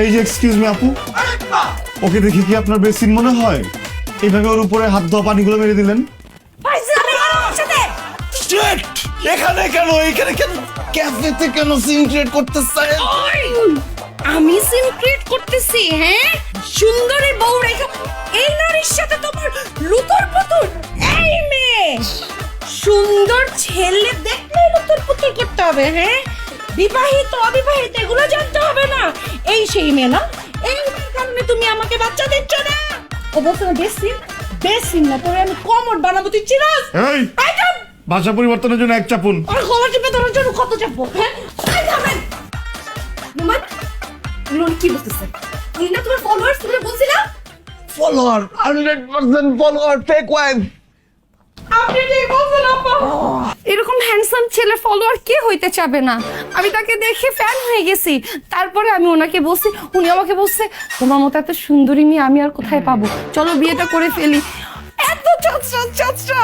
এই যে excuse me আপু। ওকে দেখে কি আপনার বেসিন মনে হয়? এইভাবে ওর উপরে হাত ধোয়া পানিগুলো মেরে দিলেন? এখানে কেন? এখানে কেন? ক্যাফেতে কেন সিন ক্রিয়েট করতেছেন? ওই, আমি সিন ক্রিয়েট করতেছি হ্যাঁ? সুন্দরী বউ রেখে এই নারীর সাথে তোমার লুতর পুতুর এই মেয়ে সুন্দর ছেলে দেখলে লুতর পুতুর করতে হবে হ্যাঁ? বিবাহিত অবিবাহিত এগুলো জানতে হবে না। এই সেই মেয়ে না এই কারণে তুমি আমাকে বাচ্চা দিচ্ছ না। ও বলছে না বেসিন বেসিন না তোরে আমি কমর বানাবো তুই এই! ভাষা পরিবর্তনের জন্য এক চাপুন। আর গলা টিপে ধরার জন্য কত চাপবো হ্যাঁ? কি বলতেছে? উনি না তোমার ফলোয়ার্স তুমি বলছিলাম follower hundred percent follower fake wife আপনি ঠিক বলছেন আপা। এরকম হ্যান্ডসাম ছেলে ফলোয়ার কে হইতে চাবে না? আমি তাকে দেখে ফ্যান হয়ে গেছি। তারপরে আমি ওনাকে বলছি উনি আমাকে বলছে তোমার মতো এত সুন্দরী মেয়ে আমি আর কোথায় পাবো? চলো বিয়েটা করে ফেলি। এত চচরা চচরা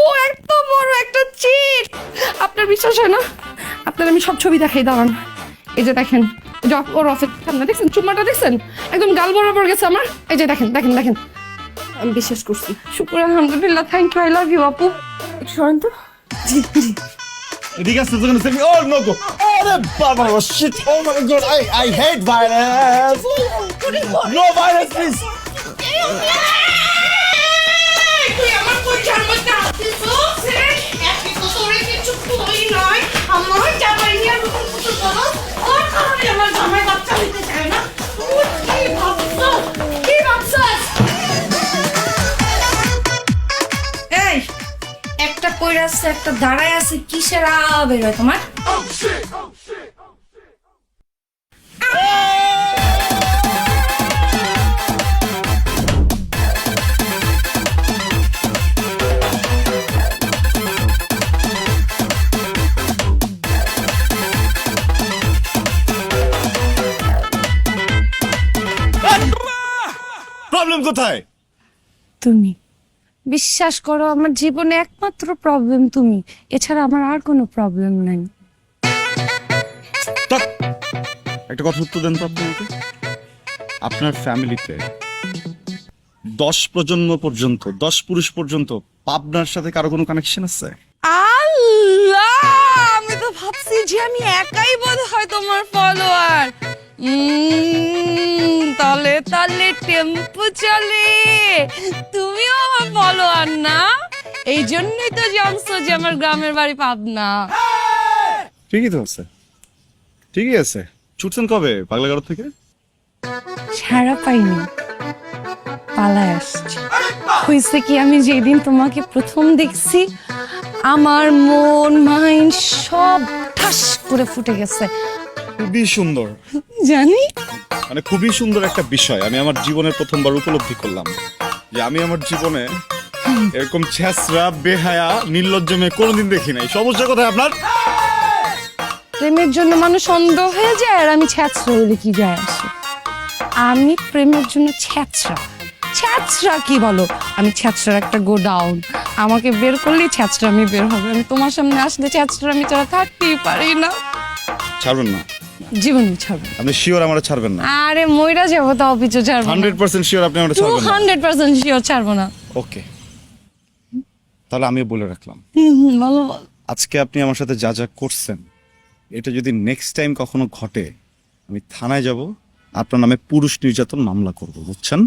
ও এত বড় একটা চিট! আপনার বিশ্বাস হয় না? আপনার আমি সব ছবি দেখাই দাঁড়ান। এই যে দেখেন ওর অফিস সামনে দেখছেন? চুম্মাটা দেখছেন? একদম গাল বরাবর গেছে আমার। এই যে দেখেন দেখেন দেখেন। আমি বিশ্বাস করছি। শুক্র আলহামদুলিল্লাহ thank you I love you আপু। সরেন তো? জি জি। Riga's gonna save me. Oh no go! Oh the bummer was shit! Oh my god, I I hate violence! No violence please! একটা কইরা আছে একটা দাঁড়ায় আছে কিসের আ বেরোয় তোমার! প্রবলেম কোথায়? তুমি বিশ্বাস করো আমার জীবনে একমাত্র প্রবলেম তুমি। এছাড়া আমার আর কোনো প্রবলেম নাই। একটা কথা উত্তর দেন তো আপনি আমাকে। আপনার ফ্যামিলিতে দশ প্রজন্ম পর্যন্ত দশ পুরুষ পর্যন্ত পাবনার সাথে কারও কোনো কানেকশন আছে? আল্লাহ! আমি তো ভাবছি যে আমি একাই বোধ হয় তোমার ফলোয়ার টেম্পু চলে। তুমিও আমার ফলোয়ার না? এই জন্যই তো জানছো যে আমার গ্রামের বাড়ি পাবনা। ঠিকই তো আছে। ঠিকই আছে। ছুটছেন কবে পাগলাগাড়ো থেকে? ছাড়া পাইনি। পালায় আসছি। হয়েছে কি আমি যেদিন তোমাকে প্রথম দেখছি আমার মন মাইন্ড সব ঠাস করে ফুটে গেছে। খুবই সুন্দর। জানি। মানে খুবই সুন্দর একটা বিষয়। আমি আমার জীবনের প্রথমবার উপলব্ধি করলাম যে আমি আমার জীবনে এরকম ছেসরা বেহায়া নির্লজ্জ মেয়ে কোনোদিন দেখি নাই। সমস্যা কোথায় আপনার? প্রেমের জন্য মানুষ অন্ধ হয়ে যায় আর আমি ছ্যাঁচড়া হলে কি যায় আসে? আমি প্রেমের জন্য ছ্যাঁচড়া ছ্যাঁচড়া কি বলো? আমি ছ্যাঁচড়ার একটা গোডাউন। আমাকে বের করলেই ছ্যাঁচড়া আমি বের হবে। আমি তোমার সামনে আসলে ছ্যাঁচড়া আমি ছাড়া থাকতেই পারি না। ছাড়বেন না। জীবন ছাড়বো। আপনি শিওর আমার ছাড়বেন না? আরে মইরা যাব তাও পিছু ছাড়বো হান্ড্রেড পার্সেন্ট শিওর আপনি আমার ছাড়বেন হান্ড্রেড পার্সেন্ট শিওর ছাড়বো না। ওকে তাহলে আমিও বলে রাখলাম। বলো। আজকে আপনি আমার সাথে যা যা করছেন এটা যদি নেক্সট টাইম কখনো ঘটে আমি থানায় যাব আপনার নামে পুরুষ নির্যাতন মামলা করব বুঝছেন?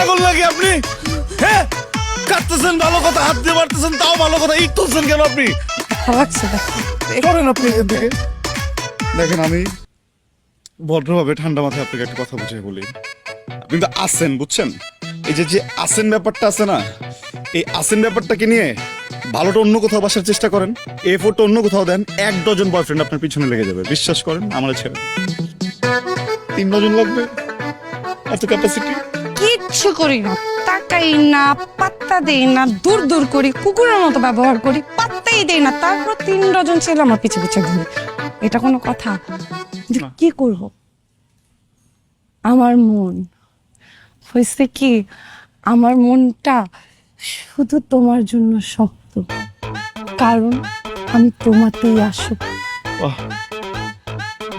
পাগল লাগে আপনি? হ্যাঁ কাটতেছেন ভালো কথা হাত দিয়ে মারতেছেন তাও ভালো কথা এই তুলছেন কেন আপনি? লাগছে করেন আপনি থেকে দেখেন আমি ভদ্রভাবে ঠান্ডা মাথায় আপনাকে একটা কথা বুঝিয়ে বলি। আপনি তো আসেন বুঝছেন? এই যে যে আসেন ব্যাপারটা আছে না এই আসেন ব্যাপারটাকে নিয়ে ভালোটা অন্য কোথাও বাসার চেষ্টা করেন এ ফোরটা অন্য কোথাও দেন এক ডজন বয়ফ্রেন্ড আপনার পিছনে লেগে যাবে বিশ্বাস করেন আমার ছেড়ে তিন ডজন লাগবে এত ক্যাপাসিটি কিচ্ছু করি না। তাকাই না পাত্তা দেই না দূর দূর করি কুকুরের মতো ব্যবহার করি পাত্তাই দেই না। তারপর তিন ডজন ছেলে আমার পিছে পিছে ঘুরে। এটা কোনো কথা? কি করব? আমার মন। হয়েছে কি আমার মনটা শুধু তোমার জন্য শক্ত। কারণ আমি তোমাতেই আসো বাহ।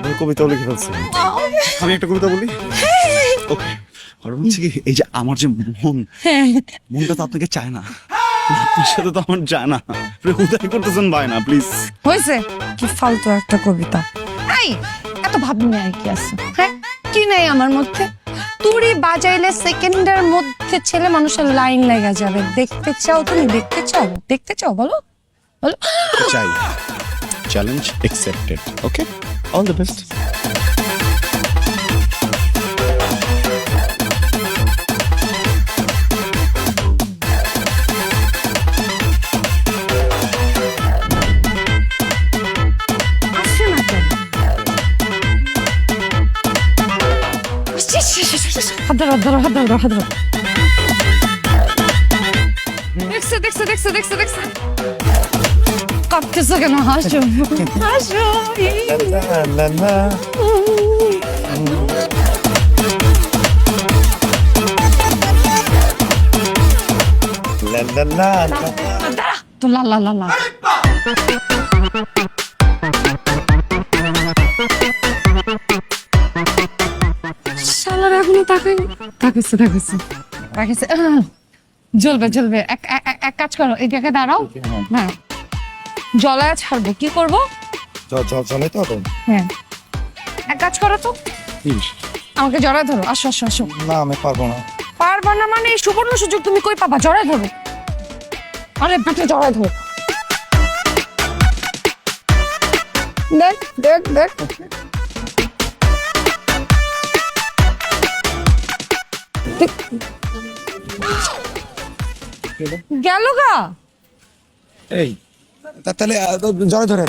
আমি কবিতাও লিখে ফেলছি। আমি একটা কবিতা বলি? ওকে আর হচ্ছে কি এই যে আমার যে মন মনটা তো আপনাকে চায় না। আপনার সাথে তো আমার যায় না। আপনি হুদাই করতেছেন ভাই না প্লিজ হয়েছে? কি ফালতু একটা কবিতা। এই এত ভাবনি আর কি আছে? হ্যাঁ কি নাই আমার মধ্যে? তুড়ি বাজাইলে সেকেন্ডের মধ্যে ছেলে মানুষের লাইন লেগে যাবে। দেখতে চাও তুমি দেখতে চাও? দেখতে চাও বলো। বলো। চাই। Challenge accepted okay all the best হাত ধরো হাত ধরো হাত ধরো হাত ধরো দেখছে দেখছে দেখছে দেখছে দেখছে কাঁপতেছো কেন হাসো হাসো তো লা লা লা লা শালার এখনও তাকাই তাকাইছে তাকাইছে। তাকাইছে জ্বলবে জ্বলবে। এক এক- কাজ করো এটাকে দাঁড়াও। হ্যাঁ। জলায় ছাড়বো কি করব? তো হ্যাঁ। এক কাজ করো তো। আমাকে জড়ায় ধরো আসো আসো আসো। না আমি পারব না। পারবা না মানে এই সুবর্ণ সুযোগ তুমি কই পাবা? জড়ায় ধরো। আরে পেটে জড়ায় ধরো। দেখ দেখ দেখ। গেল গা? এই তাহলে জয় ধরে